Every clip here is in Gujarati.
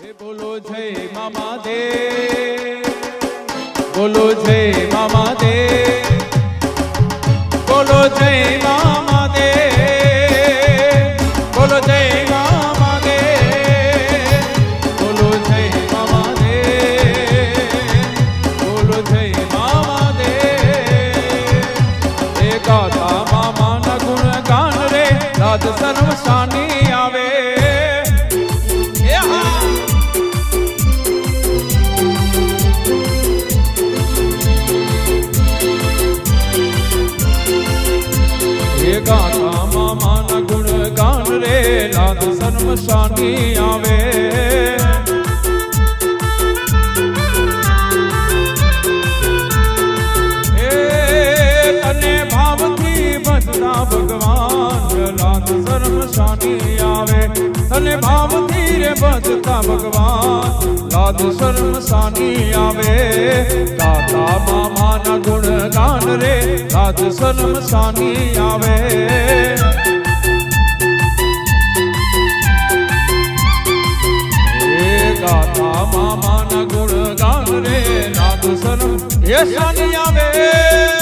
હે બોલો જય મામા દે બોલો જય મામા દે બોલો જય મામા દે બોલો જય મામા દે બોલો જય મામા દે બોલો જય મામા દે એ ગાતા મામાના ગુણ ગાન રે રાજ સર્વ શાની નાદ સાની આવે તને ભાવથી ભજતા ભગવાન લાદ સર્વ સાની આવે તને ભાવથી રે ભજતા ભગવાન લાદ સર્વ સાની આવે દાદા મામાના ગુણ ગાન રે લાદ સર્વ સાની આવે ગાતા મામાના ગુણ ગાન રે નાદ સર હે આવે.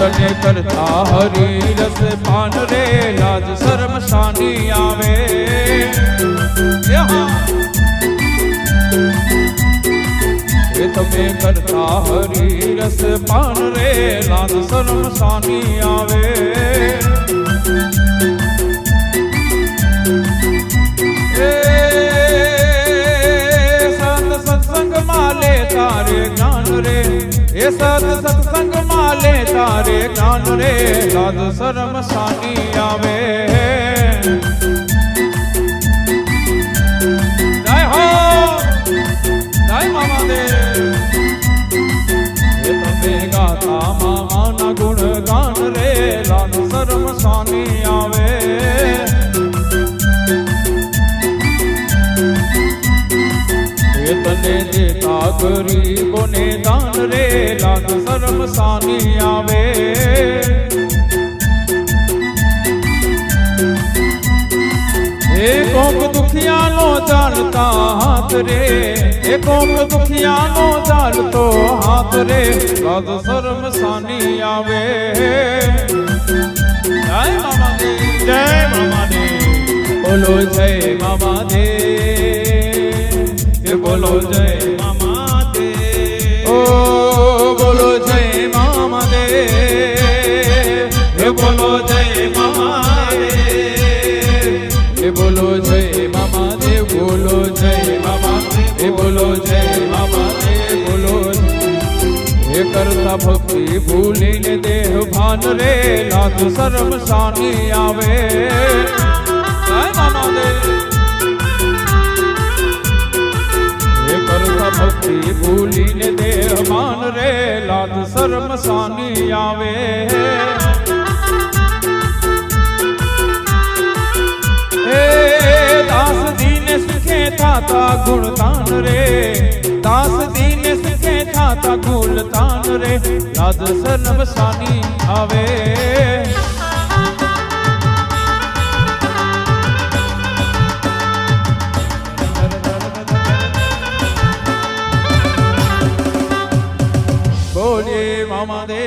તને કરતા હરી રસ પાન રે, લાજ શરમ શાની આવે. એ તમે કરતા હરી રસ પાન રે, લાજ શરમ શાની આવે. એ સદ સત્સંગ માલે તારે જ્ઞાન રે લાલ શરમ સાની આવે. શરમ સાની આવે એ કોક દુખિયાનો ચાલતા હાથ રે એ કોક દુખિયાનો ચાલતો હાથ રે લાદ શરમ સાની આવે જય મામા જય મામા બોલો જય મામા દે બોલો જય કરતા ભક્તિ ભૂલીને દેહ ભાન રે લાદ શરમ શાની આવે જય મામા દે એ કરતા ભક્તિ ભૂલીને દેહ ભાન રે લાદ શરમ શાની આવે હે દાસ દીને સુખે થાતા ગુણતાન રે દાસ દીને સુખે થાતા ગુણતાન રે યાદ સનમ સાની આવે. બોલે મામા દે